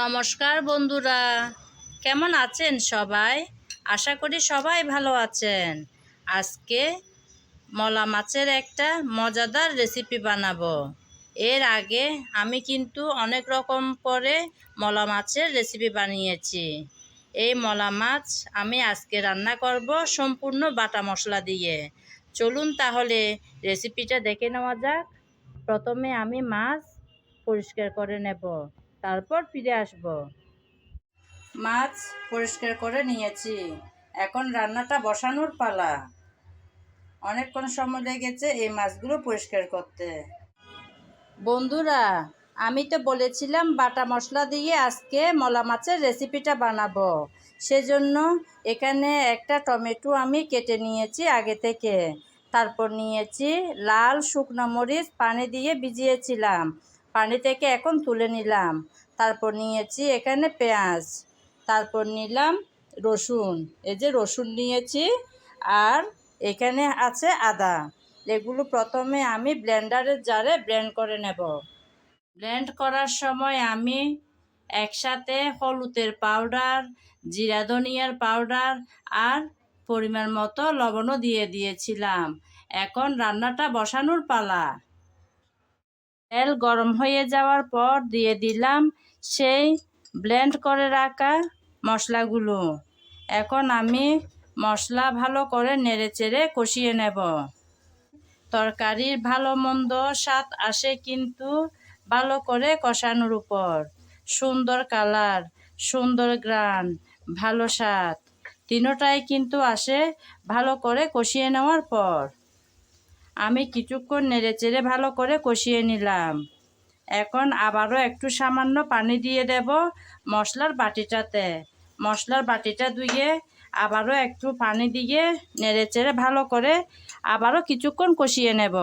নমস্কার বন্ধুরা। কেমন আছেন সবাই? আশা করি সবাই ভালো আছেন। আজকে মলা মাছের একটা মজাদার রেসিপি বানাবো। এর আগে আমি কিন্তু অনেক রকম করে মলা মাছের রেসিপি বানিয়েছি। এই মলা মাছ আমি আজকে রান্না করব সম্পূর্ণ বাটা মশলা দিয়ে। চলুন তাহলে রেসিপিটা দেখে নেওয়া যাক। প্রথমে আমি মাছ পরিষ্কার করে নেব। তারপর ফিরে আসব। মাছ পরিষ্কার করে নিয়েছি। এখন রান্নাটা বসানোর পালা। অনেকক্ষণ সময় লেগেছে এই মাছগুলো পরিষ্কার করতে। বন্ধুরা, আমি তো বলেছিলাম বাটা মশলা দিয়ে আজকে মলা মাছের রেসিপিটা বানাবো। সেজন্য এখানে একটা টমেটো আমি কেটে নিয়েছি আগে থেকে। তারপর নিয়েছি লাল শুকনো মরিচ পানি দিয়ে ভিজিয়েছিলাম। পানি থেকে এখন তুলে নিলাম। তারপর নিয়েছি এখানে পেঁয়াজ। তারপর নিলাম রসুন। এই যে রসুন নিয়েছি আর এখানে আছে আদা। এগুলো প্রথমে আমি ব্লেন্ডারের জারে ব্লেন্ড করে নেব। ব্লেন্ড করার সময় আমি একসাথে হলুদের পাউডার, জিরা ধনিয়ার পাউডার আর পরিমাণ মতো লবণও দিয়ে দিয়েছিলাম। এখন রান্নাটা বসানোর পালা। তেল গরম হয়ে যাওয়ার পর দিয়ে দিলাম সেই ব্লেন্ড করে রাখা মশলাগুলো। এখন আমি মশলা ভালো করে নেড়ে চেড়ে কষিয়ে নেব। তরকারির ভালো মন্দ স্বাদ আসে কিন্তু ভালো করে কষানোর উপর। সুন্দর কালার, সুন্দর গ্রান, ভালো স্বাদ, তিনোটাই কিন্তু আসে ভালো করে কষিয়ে নেওয়ার পর। আমি কিছুক্ষণ নেড়ে চেড়ে ভালো করে কষিয়ে নিলাম। এখন আবারও একটু সামান্য পানি দিয়ে দেব মশলার বাটিটাতে। মশলার বাটিটা ধুয়ে আবারও একটু পানি দিয়ে নেড়ে চেড়ে ভালো করে আবারও কিছুক্ষণ কষিয়ে নেব।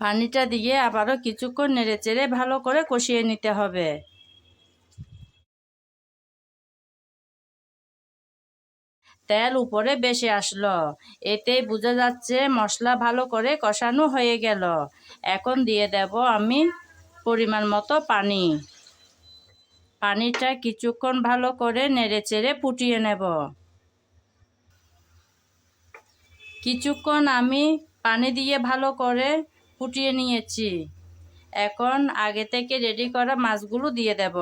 পানিটা দিয়ে আবারও কিছুক্ষণ নেড়ে চেড়ে ভালো করে কষিয়ে নিতে হবে। তেল উপরে বেশি আসলো। এতেই বোঝা যাচ্ছে মশলা ভালো করে কষানো হয়ে গেল। এখন দিয়ে দেব আমি পরিমাণ মতো পানি। পানিটা কিছুক্ষণ ভালো করে নেড়ে চেড়ে ফুটিয়ে নেব। কিছুক্ষণ আমি পানি দিয়ে ভালো করে ফুটিয়ে নিয়েছি। এখন আগে থেকে রেডি করা মাছগুলো দিয়ে দেব।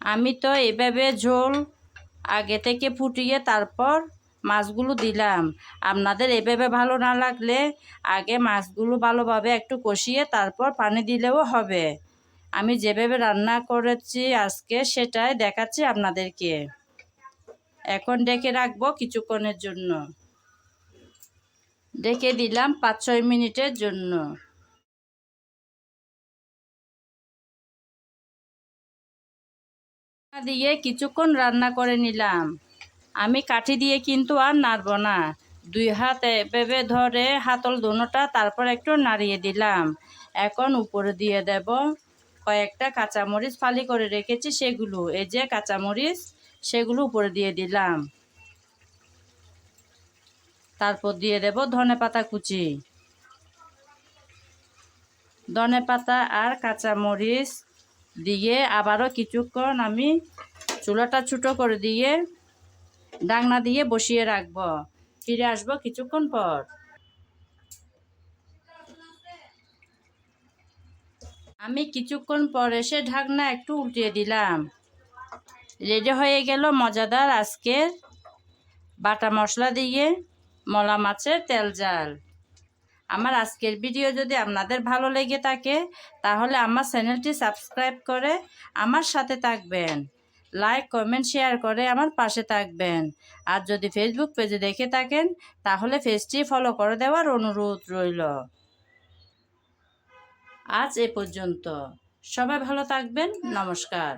আমি তো এভাবে ঝোল আগে থেকে ফুটিয়ে তারপর মাছগুলো দিলাম। আপনাদের এভাবে ভালো না লাগলে আগে মাছগুলো ভালোভাবে একটু কষিয়ে তারপর পানি দিলেও হবে। আমি যেভাবে রান্না করেছি আজকে সেটাই দেখাচ্ছি আপনাদেরকে। এখন ডেকে রাখব কিছুক্ষণের জন্য। ডেকে দিলাম পাঁচ ছয় মিনিটের জন্য। দিয়ে কিছুক্ষণ রান্না করে নিলাম। আমি কাঠি দিয়ে কিন্তু আর নাড়ব না। দুই হাত এভাবে ধরে হাতল দোনোটা তারপর একটু নাড়িয়ে দিলাম। এখন উপরে দিয়ে দেব কয়েকটা কাঁচামরিচ ফালি করে রেখেছি সেগুলো। এই যে কাঁচামরিচ, সেগুলো উপরে দিয়ে দিলাম। তারপর দিয়ে দেব ধনে পাতা কুচি। ধনে পাতা আর কাঁচামরিচ দিয়ে আবারও কিছুক্ষণ আমি চুলাটা ছোটো করে দিয়ে ডাংনা দিয়ে বসিয়ে রাখব। ফিরে আসব কিছুক্ষণ পর। আমি কিছুক্ষণ পর এসে ঢাকনা একটু উল্টিয়ে দিলাম। রেডি হয়ে গেল মজাদার আজকের বাটা মশলা দিয়ে মলা মাছের তেল জাল। আমার আজকের ভিডিও যদি আপনাদের ভালো লেগে থাকে, তাহলে আমার চ্যানেলটি সাবস্ক্রাইব করে আমার সাথে থাকবেন। লাইক কমেন্ট শেয়ার করে আমার পাশে থাকবেন। আর যদি ফেসবুক পেজে দেখে থাকেন, তাহলে পেজটি ফলো করে দেওয়ার অনুরোধ রইল। আজ এ পর্যন্ত। সবাই ভালো থাকবেন। নমস্কার।